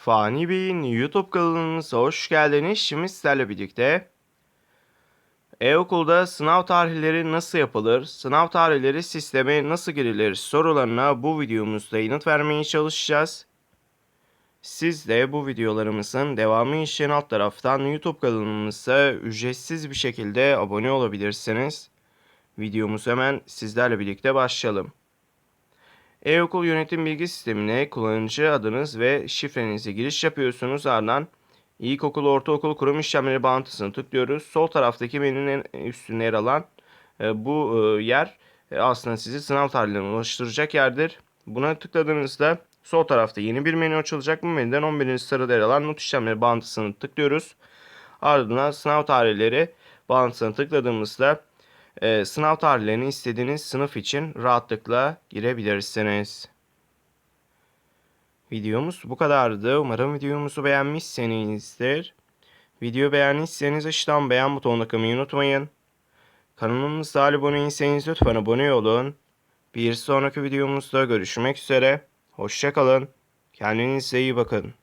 Fani Bey'in YouTube kanalımıza hoş geldiniz. Şimdi sizlerle birlikte e-okulda sınav tarihleri nasıl yapılır, sınav tarihleri sisteme nasıl girilir sorularına bu videomuzda yanıt vermeye çalışacağız. Siz de bu videolarımızın devamı için alt taraftan YouTube kanalımıza ücretsiz bir şekilde abone olabilirsiniz. Videomuz hemen sizlerle birlikte başlayalım. E-okul yönetim bilgi sistemine kullanıcı adınız ve şifrenizi giriş yapıyorsunuz. Ardından İlkokul, ortaokul, kurum işlemleri bağıntısını tıklıyoruz. Sol taraftaki menünün en üstünde yer alan e, bu e, yer e, aslında sizi sınav tarihlerine ulaştıracak yerdir. Buna tıkladığınızda sol tarafta yeni bir menü açılacak. Bu menüden 11. sırada yer alan not işlemleri bağıntısını tıklıyoruz. Ardından sınav tarihleri bağıntısını tıkladığımızda e, sınav tarihlerini istediğiniz sınıf için rahatlıkla girebilirsiniz. Videomuz bu kadardı. Umarım videomuzu beğenmişsinizdir. Video beğendiyseniz aşağıdan beğen butonuna kılmayı unutmayın. Kanalımıza abone değilseniz lütfen abone olun. Bir sonraki videomuzda görüşmek üzere. Hoşçakalın. Kendinize iyi bakın.